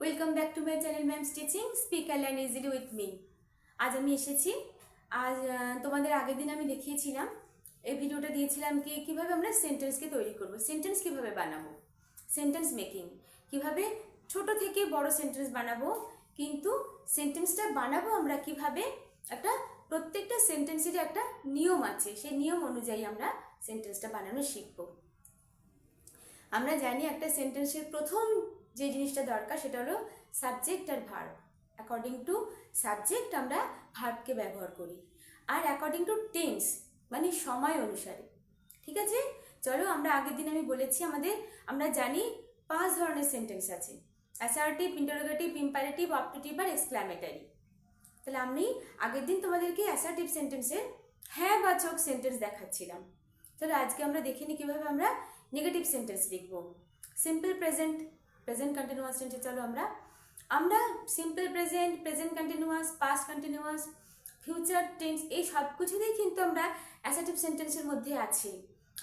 Welcome back to my channel ma'am stitching speak land easily with me আজ আমি এসেছি। আজ তোমাদের আগের দিন আমি দেখিয়েছিলাম। এই ভিডিওটা দিয়েছিলাম কি, কীভাবে আমরা সেন্টেন্সকে তৈরি করব। সেন্টেন্স কীভাবে বানাবো? সেন্টেন্স মেকিং কীভাবে ছোট থেকে বড় সেন্টেন্স বানাবো? কিন্তু সেন্টেন্সটা বানাবো আমরা কীভাবে? একটা প্রত্যেকটা সেন্টেন্সের একটা নিয়ম আছে। সেই নিয়ম অনুযায়ী আমরা সেন্টেন্সটা বানানো শিখব। আমরা জানি একটা সেন্টেন্সের প্রথম যে জিনিসটা দরকার, সেটা হলো সাবজেক্ট আর ভার্ব অ্যাকর্ডিং টু সাবজেক্ট আমরা ভার্বকে ব্যবহার করি। আর অ্যাকর্ডিং টু টেন্স মানে সময় অনুসারে। ঠিক আছে? চলো আমরা আগের দিন আমি বলেছি আমাদের, আমরা জানি পাঁচ ধরনের সেন্টেন্স আছে। অ্যাসার্টিভ ইন্টারোগেটিভ ইম্পারেটিভ অপটেটিভ আর এক্সক্লামেটারি তাহলে আমি আগের দিন তোমাদেরকে অ্যাসার্টিভ সেন্টেন্সের হ্যাঁ বাচক সেন্টেন্স দেখাচ্ছিলাম। তাহলে আজকে আমরা দেখে নিই কীভাবে আমরা নেগেটিভ সেন্টেন্স লিখব। সিম্পল প্রেজেন্ট প্রেজেন্ট কন্টিনিউয়াস টেন্সে চলো আমরা। আমরা simple present present continuous past continuous future tense এই সব কিছুতেই কিন্তু আমরা অ্যাসার্টিভ সেন্টেন্সের মধ্যে আছি।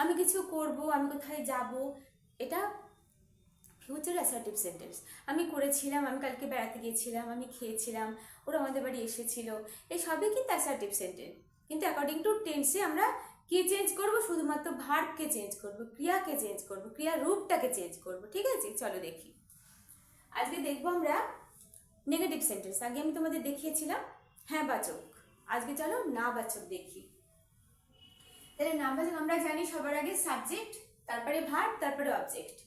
আমি কিছু করব, আমি কোথায় যাব, এটা ফিউচার অ্যাসার্টিভ সেন্টেন্স আমি করেছিলাম, আমি কালকে বেড়াতে গিয়েছিলাম, আমি খেয়েছিলাম, ওরা আমাদের বাড়ি এসেছিল, এই সবই কিন্তু অ্যাসার্টিভ সেন্টেন্স কিন্তু অ্যাকর্ডিং টু টেন্সে আমরা কি চেঞ্জ করব? শুধুমাত্র ভার্বকে চেঞ্জ করব, ক্রিয়াকে চেঞ্জ করব ক্রিয়ার রূপটাকে চেঞ্জ করব, ঠিক আছে? চলো দেখি। আজকে দেখব আমরা নেগেটিভ সেন্টেন্স আগে আমি তোমাদের দেখিয়েছিলাম হ্যাঁ বাচক। আজকে চলো না বাচক দেখি। তাহলে না বাচক আমরা জানি সবার আগে সাবজেক্ট তারপরে ভার্ব তারপরে অবজেক্ট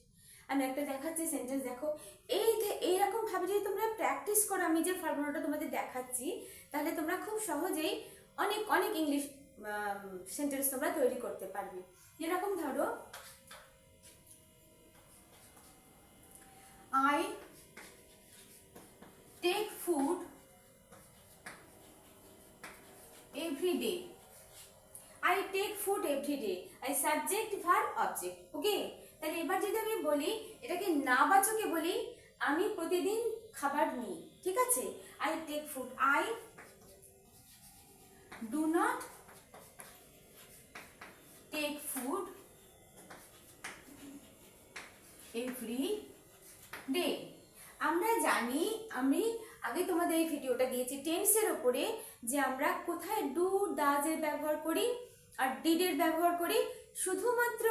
আমি একটা দেখাচ্ছি সেন্টেন্স দেখো। এই যে- এইরকম ভাবে যদি তোমরা প্র্যাকটিস করো, আমি যে ফর্মুলাটা তোমাদের দেখাচ্ছি, তাহলে তোমরা খুব সহজেই অনেক অনেক ইংলিশ সেন্টেন্স তোমরা তৈরি করতে পারবে। যেরকম ধরো I take food every day I take food every day I subject verb object okay তাহলে এবার যদি আমি বলি, এটাকে না বাচকে বলি, আমি প্রতিদিন খাবার নিই। ঠিক আছে? I take food I do not take food every day আমরা জানি, আমি আগে তোমাদের এই ভিডিওটা দিয়েছি টেন্সের ওপরে যে আমরা কোথায় ডু ডাজের ব্যবহার করি আর ডিডের ব্যবহার করি। শুধুমাত্র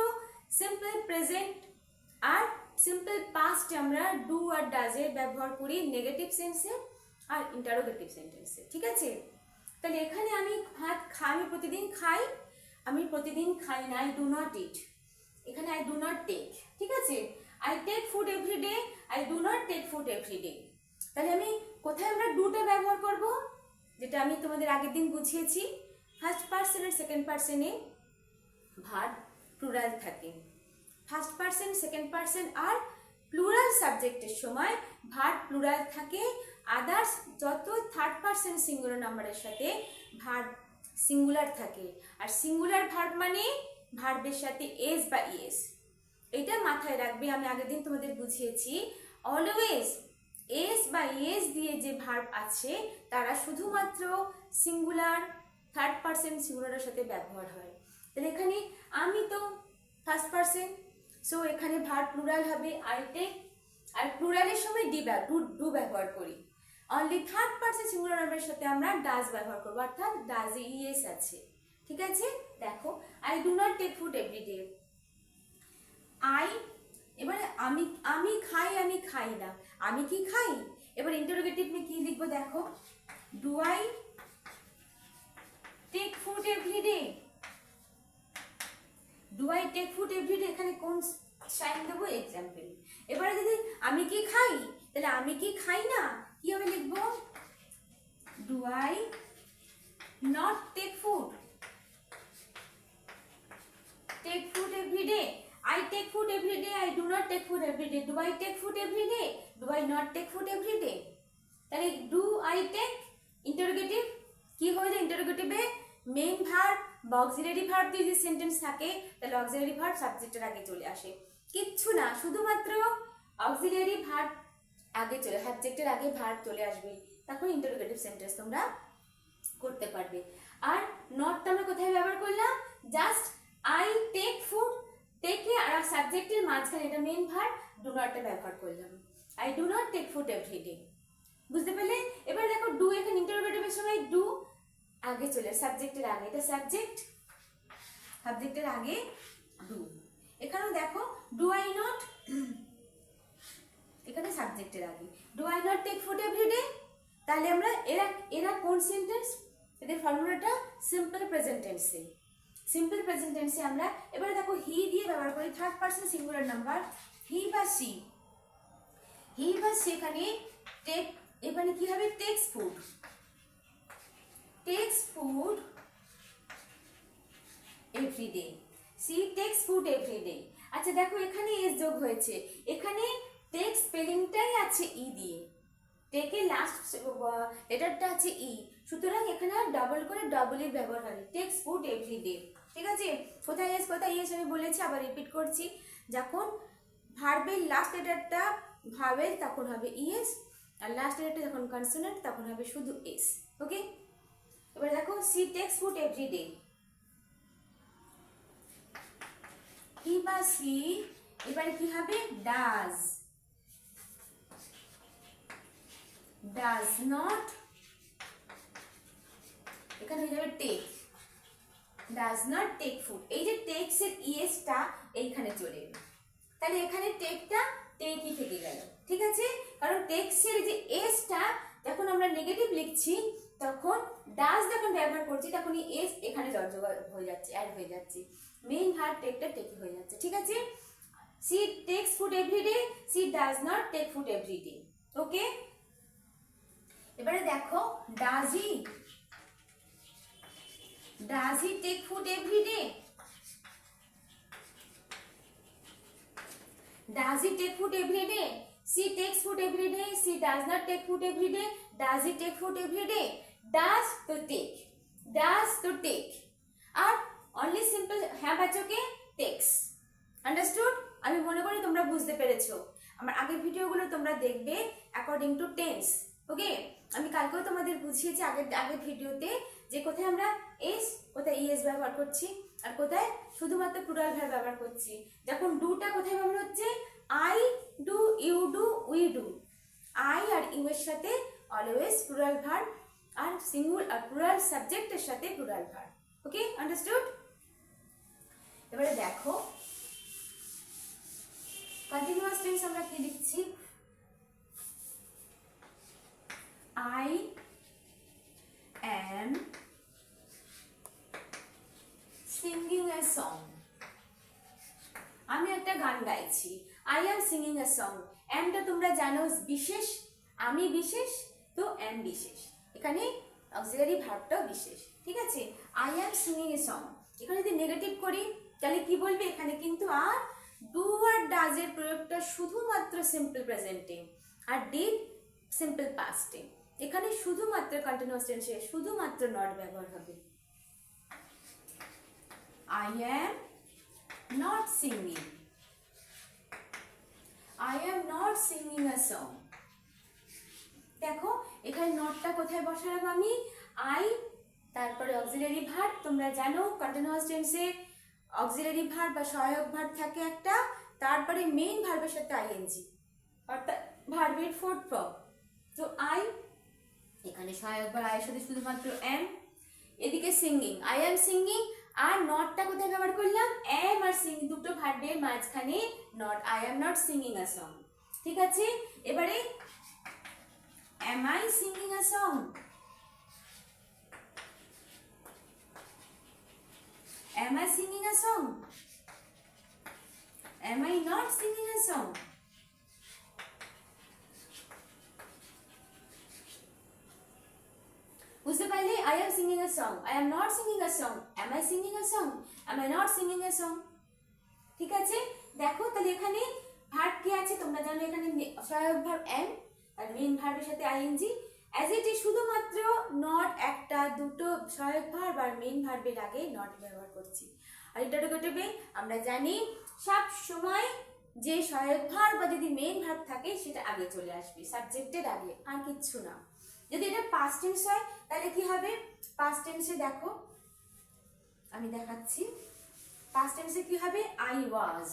সিম্পল প্রেজেন্ট আর সিম্পল পাস্ট আমরা ডু আর ডাজের ব্যবহার করি নেগেটিভ সেন্সে আর ইন্টারোগেটিভ সেন্টেন্সে ঠিক আছে? তাহলে এখানে আমি ভাত খাই, আমি প্রতিদিন খাই, আমি প্রতিদিন খাই না আই ডু নট ইট এখানে আই ডু নট টেক ঠিক আছে? I take food every day I do not take food every day তাহলে আমি কোথায় আমরা ডুটা ব্যবহার করব? যেটা আমি তোমাদের আগের দিন বুঝিয়েছি। ফার্স্ট পার্সন আর সেকেন্ড পার্সনে ভার প্লুরাল থাকে। ফার্স্ট পার্সন সেকেন্ড পার্সন আর প্লুরাল সাবজেক্টের সময় ভার প্লুরাল থাকে। আদার্স যত থার্ড পার্সন সিঙ্গুলার নাম্বারের সাথে ভার সিঙ্গুলার থাকে। আর সিঙ্গুলার ভার্ব মানে ভার্বের সাথে এস বা ইএস এটা মাথায় রাখবে, আমি আগের দিন তোমাদের বুঝিয়েছি। অলওয়েজ এস বা ইএস দিয়ে যে ভার্ব আছে, তারা শুধুমাত্র সিঙ্গুলার থার্ড পার্সন সিঙ্গুলারের সাথে ব্যবহার হয়। তাহলে এখানে আমি তো ফার্স্ট পার্সন সো এখানে ভার্ব প্লুরাল হবে আই টেক আর প্লুরালের সময় ডি ডু ব্যবহার করি। অনলি থার্ড পার্সন সিঙ্গুলার নাম্বারের সাথে আমরা ডাজ ব্যবহার করব, অর্থাৎ ডাজে ইএস আছে। ঠিক আছে? দেখো I do not take food every day I এবারে আমি আমি খাই আমি খাই না। আমি কি খাই? এবার ইন্টারোগেটিভ কি লিখব দেখো? Do I take food every day I take food every day এখানে কোন সাইন দেবো? এক্সাম্পল এবারে যদি আমি কি খাই? তাহলে আমি কি খাই না? কি হবে লিখব? Do I not take food take food every day. I take food every day. I do not take food every day. Do I take food every day? Do I not take food every day? তাহলে do I take interrogative কি হয়ে যায় ইন্টারোগেটিভে main verb বা auxiliary verb দিয়ে যে sentence থাকে, তাহলে অক্সিলারি ভার্ব সাবজেক্টের আগে চলে আসে কিচ্ছু না, শুধুমাত্র অক্সিলারি ভার্ব আগে চলে সাবজেক্টের আগে ভার্ব চলে আসবে তখন ইন্টারোগেটিভ সেন্টেন্স তোমরা করতে পারবে আর নটটা আমরা কোথায় ব্যবহার করলাম জাস্ট আই টেক ফুড টেকে আর সাবজেক্টের মাঝখানে এটা মেন ভার ডু নটটা ব্যবহার করলাম। I do not take food every day বুঝতে পারলে এবার দেখো ডু এখানে ইন্টারোগেটিভের সময় ডু আগে চলে সাবজেক্টের আগে, এটা সাবজেক্ট সাবজেক্টের আগে ডু এখানেও দেখো ডু আই নট এখানে সাবজেক্টের আগে। Do I not take food every day তাহলে আমরা এরা এরা কোন সেন্টেন্স এদের ফর্মুলাটা সিম্পল প্রেজেন্ট টেন্সে সিম্পল প্রেজেন্ট টেন্সে আমরা, এবারে দেখো হি দিয়ে ব্যবহার করি third person singular number he বা সি হি বা সেখানে টেক এখানে কি হবে? Takes food takes food every day she takes food every day আচ্ছা দেখো এখানে এস যোগ হয়েছে। এখানে টেক স্পেলিংটাই আছে ই দিয়ে। টেকে লাস্ট লেটারটা আছে ই সুতরাং এখানে ডাবল করে ডবল এর ব্যবহার হয়। টেক্স ফুড এভরিডে ঠিক আছে? কোথায় এস কোথায় এস আমি বলেছি, আবার রিপিট করছি। যখন ভার্বের লাস্ট লেটারটা ভার্বের তখন হবে ইএস আর লাস্ট লেটারটা যখন কনসোনেন্ট তখন হবে শুধু এস ওকে এবার দেখো she takes food every day he বা সি এবারে কি হবে? ডাজ ডাজ নট এখানে হয়ে যাবে take does not take food এই যে টেক্স এর ইএসটা এইখানে চলে এলো। তাহলে এখানে টেকটা টেকই থেকে গেল। ঠিক আছে? কারণ টেক্স এর যে এসটা যখন আমরা নেগেটিভ লিখছি, তখন ডাজ যখন ব্যবহার করছি, তখন এই এস এখানে জর্জগার হয়ে যাচ্ছে অ্যাড হয়ে যাচ্ছে। মেইন ভার্ব টেকটা টেকি হয়ে যাচ্ছে। ঠিক আছে? She takes food every day she does not take food every day okay এবারে দেখো does he does he take food every day Does he take food every day? She takes food every day. She does not take food every day. Does he take food every day? Does to take. Does to take. আর only simple হ্যাঁ বাচ্চাকে text understood আমি মনে করি তোমরা বুঝতে পেরেছ আমার আগের ভিডিওগুলো তোমরা দেখবে অ্যাকর্ডিং টু টেন্স ওকে আমি কালকেও তোমাদের বুঝিয়েছি আগের আগের ভিডিওতে যে কোথায় আমরা এস কোথায় ইএস ব্যবহার করছি আর কোথায় শুধুমাত্র প্লুরাল ভার্ব ব্যবহার করছি। যখন ডুটা কোথায় ব্যবহার হচ্ছে? I do you do we do I R you এর সাথে অলওয়েজ প্লুরাল ভার্ব আর সিঙ্গুল আর প্লুরাল সাবজেক্টের সাথে প্লুরাল ভার্ব ওকে আন্ডারস্টুড এবারে দেখো। কন্টিনিউয়াস টেন্স আমরা কি লিখছি I am singing a song আমি একটা গান গাইছি। I am singing a song অ্যামটা তোমরা জানো, বিশেষ। আমি বিশেষ, তো অ্যাম বিশেষ। এখানে অক্সিলারি ভার্বটাও বিশেষ। ঠিক আছে? I am singing a song এখানে যদি নেগেটিভ করি, তাহলে কি বলবে এখানে? কিন্তু আর ডু আর ডাজের প্রয়োগটা শুধুমাত্র সিম্পল প্রেজেন্টে আর ডিড সিম্পল পাস্টে এখানে শুধুমাত্র কন্টিনিউয়াস টেন্সে শুধুমাত্র নট ব্যবহার হবে। I am not singing. I am not singing a song. দেখো, এখানে নটটা কোথায় বসালাম আমি আই তারপরে অক্সিলারি ভার্ব তোমরা জানো কন্টিনিউয়াস টেন্সে অক্সিলারি ভার্ব বা সহায়ক ভার্ব থাকে একটা, তারপরে মেইন ভার্বের সাথে আইএনজি অর্থাৎ ভার্বের ফোর্থ ফর্ম তো আই এখানে সহায়ক ভার্ব আয়ের সাথে শুধুমাত্র এম এদিকে সিঙ্গিং আই এম সিঙ্গিং আর নটটা কোথায় ব্যবহার করলাম? এম আর সিং দুটো ভার্বের মাঝখানে not I am not singing a song ঠিক আছে? এবারে am I singing a song am I singing a song am I not singing a song singing a song I am not singing a song am I singing a song am I not singing a song ঠিক আছে? দেখো, তাহলে এখানে verb কি আছে? তোমরা জানো এখানে সহায়ক ভার্ব এম আর মেইন ভার্বের সাথে আইএনজি অ্যাজ ইট ইজ শুধুমাত্র নট একটা, দুটো সহায়ক ভার্ব আর মেইন ভার্বের আগে নট ব্যবহার করছি। আর ইন্টারোগেটিভে আমরা জানি সব সময় যে সহায়ক ভার্ব বা যদি মেইন ভার্ব থাকে, সেটা আগে চলে আসবে। সাবজেক্টের আগে, আর কিচ্ছু না। যদি এটা পাস্ট টেন্স হয়, তাহলে কি হবে? পাস্ট টেন্সে দেখো, আমি দেখাচ্ছি। পাস্ট টেন্সে কি হবে? আই ওয়াজ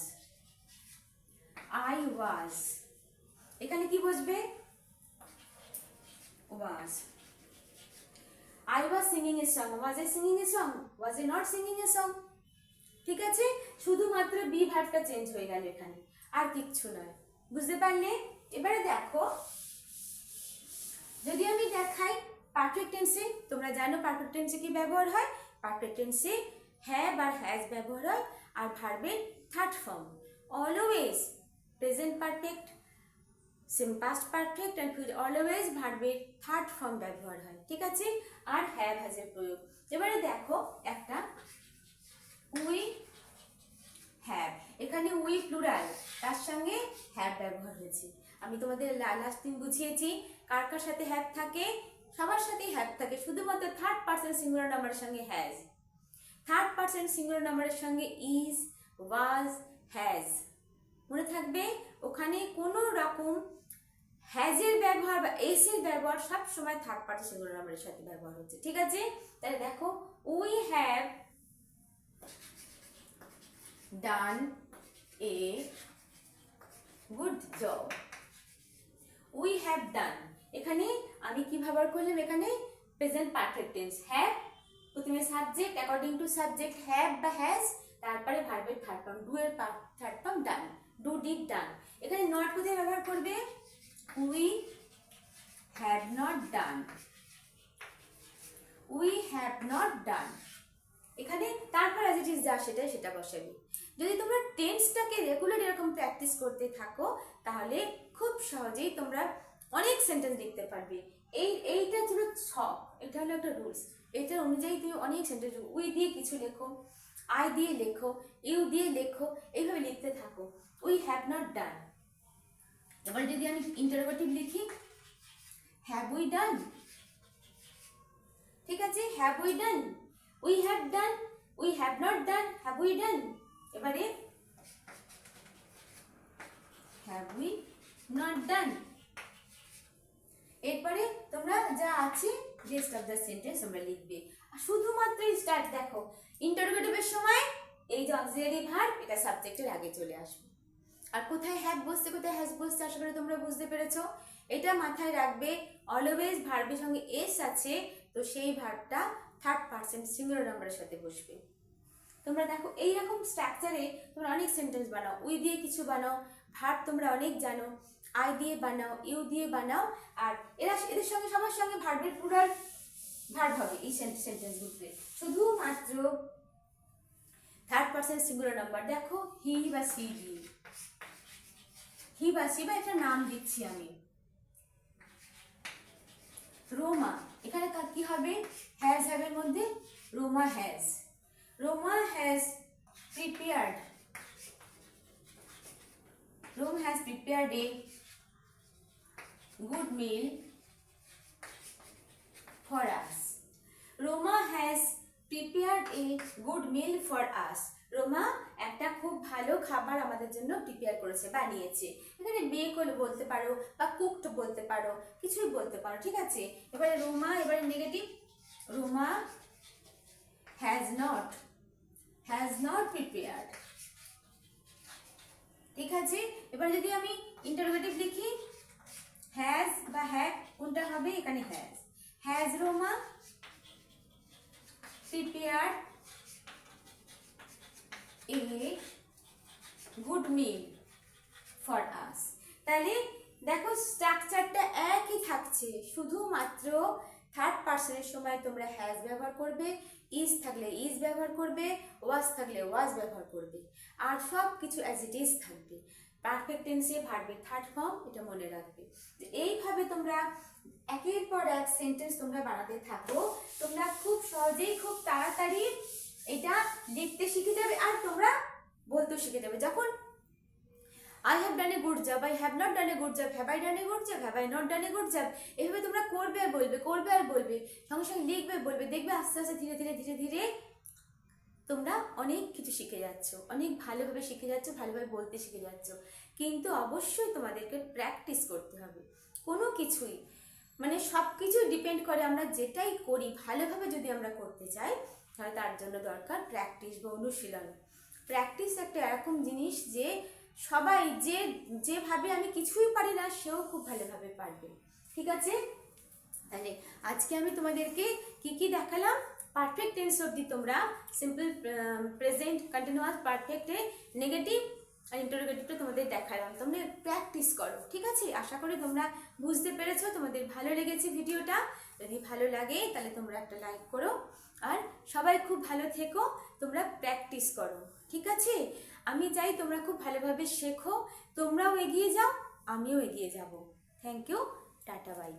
আই ওয়াজ এখানে কি বসবে? Was I was singing a song was a singing a song was a not singing a song ঠিক আছে? শুধুমাত্র বি ভার্বটা চেঞ্জ হয়ে গেল এখানে। আর কিচ্ছু নয়। বুঝতে পারলে? এবারে দেখো। যদি আমি দেখাই পারফেক্ট টেন্সে তোমরা জানো পারফেক্ট টেন্সে কি ব্যবহার হয়? পারফেক্ট টেন্সে হ্যাভ আর হ্যাজ ব্যবহার হয় আর ভার্বের third form always present perfect seem past perfect and future always ভার্বের থার্ড ফর্ম ব্যবহার হয়। ঠিক আছে? আর হ্যাভ হ্যাজের প্রয়োগ। এবারে দেখো একটা উই হ্যাভ এখানে উই প্লুরাল তার সঙ্গে হ্যাভ ব্যবহার হয়েছে। আমি তোমাদের লাস্ট দিন বুঝিয়েছি, কার কার সাথে হ্যাভ থাকে? সবার সাথেই হ্যাভ থাকে, শুধুমাত্র থার্ড পার্সন সিঙ্গুলার নাম্বারের সঙ্গে হ্যাজ থার্ড পার্সন সিঙ্গুলার নাম্বারের সঙ্গে ইজ ওয়াজ হ্যাজ মনে থাকবে, ওখানে কোনো রকম হ্যাজের ব্যবহার বা এসের ব্যবহার সব সময় থার্ড পার্টি সিঙ্গুলার নাম্বারের সাথে ব্যবহার হচ্ছে। ঠিক আছে? তাহলে দেখো we have done a good job. We have done. এখানে আমি কি ব্যবহার করলাম? এখানে প্রেজেন্ট পারফেক্ট টেন্স হ্যাভ প্রথমে subject according to subject have বা হ্যাজ তারপরে ভার্বের থার্ড ফর্ম ডু এর third form done do did done এখানে নট কোথায় ব্যবহার করবে? We have not done we have not done এখানে তারপর অ্যাজ ইট ইজ যা সেটা সেটা বসাবি। যদি তোমরা টেন্সটাকে রেগুলার এরকম প্র্যাকটিস করতে থাকো, তাহলে খুব সহজেই তোমরা অনেক সেন্টেন্স লিখতে পারবে। এই, এইটা ছিল ছক, এটা হলো একটা রুলস এটার অনুযায়ী তুমি অনেক সেন্টেন্স উই দিয়ে কিছু লেখো, আই দিয়ে লেখো, ইউ দিয়ে লেখো, এইভাবে লিখতে থাকো। উই হ্যাভ নট ডান এবার যদি আমি ইন্টারোগেটিভ লিখি হ্যাভ উই ডান ঠিক আছে? Have we done we have done we have not done have we done এবারে হ্যাভ উই নট ডান এরপরে তোমরা যা আছে রেস্ট অফ দ্য সেন্টেন্স তোমরা লিখবে। আর শুধুমাত্র স্টার্ট দেখো ইন্টারোগেটিভের সময় এই যে অক্সিলারি ভার্ব এটা সাবজেক্টের আগে চলে আসবে। আর কোথায় হ্যাভ বসছে, কোথায় হ্যাজ বসছে, আশা করি তোমরা বুঝতে পেরেছ। এটা মাথায় রাখবে অলওয়েজ ভার্বের সঙ্গে এস আছে, তো সেই ভার্বটা থার্ড পার্সন সিঙ্গুলার নাম্বারের সাথে বসবে। তোমরা দেখো, এইরকম স্ট্রাকচারে তোমরা অনেক সেন্টেন্স বানাও। উই দিয়ে কিছু বানাও ভার্ব তোমরা অনেক জানো, আই দিয়ে বানাও, ইউ দিয়ে বানাও, আর এরা এদের সঙ্গে সবার সঙ্গে ভার্বের প্লুরাল ভার্ব হবে এই সেন্টেন্স সেন্টেন্সগুলোতে শুধুমাত্র থার্ড পার্সন সিঙ্গুলার নাম্বার দেখো হি বা সি দিয়ে। হি বা সি বা একটা নাম দিচ্ছি আমি। রোমা। এখানে কি হবে? হ্যাজ হ্যাভের মধ্যে Roma has Roma has prepared Roma has prepared a good meal for us. Roma has prepared a good meal for us. Roma একটা খুব ভালো খাবার আমাদের জন্য প্রিপেয়ার করেছে, বানিয়েছে এখানে বেক হলে বলতে পারো বা কুকড বলতে পারো, কিছুই বলতে পারো, ঠিক আছে এবারে রোমা এবারে নেগেটিভ রোমা এবার যদি আমি ইন্টারোগেটিভ লিখি হ্যাজ বা হ্যাভ কোনটা হবে? এখানে has has Roma, prepared a good meal for us তাহলে দেখো স্ট্রাকচারটা একই থাকছে, শুধুমাত্র থার্ড পার্সনের সময় তোমরা হ্যাজ ব্যবহার করবে ইজ থাকলে ইজ ব্যবহার করবে ওয়াজ থাকলে ওয়াজ ব্যবহার করবে। আর সব কিছু অ্যাজ ইট ইজ থাকবে। পারফেক্ট টেন্সে ভার্বের থার্ড ফর্ম এটা মনে রাখবে। তো এইভাবে তোমরা একের পর এক সেন্টেন্স তোমরা বানাতে থাকো। তোমরা খুব সহজেই, খুব তাড়াতাড়ি এটা লিখতে শিখে যাবে আর তোমরা বলতেও শিখে যাবে। যখন I have done a good job I have not done a good job have I done a good job have I not done a good job এভাবে তোমরা করবে আর বলবে, করবে আর বলবে। সঙ্গে সঙ্গে লিখবে, বলবে, দেখবে আস্তে আস্তে ধীরে ধীরে ধীরে ধীরে তোমরা অনেক কিছু শিখে যাচ্ছ, অনেক ভালোভাবে শিখে যাচ্ছ, ভালোভাবে বলতে শিখে যাচ্ছ। কিন্তু অবশ্যই তোমাদেরকে প্র্যাকটিস করতে হবে। কোনো কিছুই মানে সব কিছু ডিপেন্ড করে আমরা যেটাই করি, ভালোভাবে যদি আমরা করতে চাই, তাহলে তার জন্য দরকার প্র্যাকটিস বা অনুশীলন। প্র্যাকটিস একটা এরকম জিনিস যে সবাই যে, যেভাবে আমি কিছুই পারি না, সেও খুব ভালোভাবে পারবে। ঠিক আছে? তাহলে আজকে আমি তোমাদেরকে কি কি দেখালাম? পারফেক্ট টেন্স অবধি তোমরা সিম্পল প্রেজেন্ট কন্টিনিউয়াস পারফেক্টে নেগেটিভ আর ইন্টারোগেটিভটা তোমাদের দেখালাম। তোমরা প্র্যাকটিস করো, ঠিক আছে? আশা করি তোমরা বুঝতে পেরেছ, তোমাদের ভালো লেগেছে ভিডিওটা। যদি ভালো লাগে, তাহলে তোমরা একটা লাইক করো। আর সবাই খুব ভালো থেকো, তোমরা প্র্যাকটিস করো, ঠিক আছে? আমি চাই তোমরা খুব ভালোভাবে শেখো। তোমরাও এগিয়ে যাও, আমিও এগিয়ে যাব। Thank you tata bye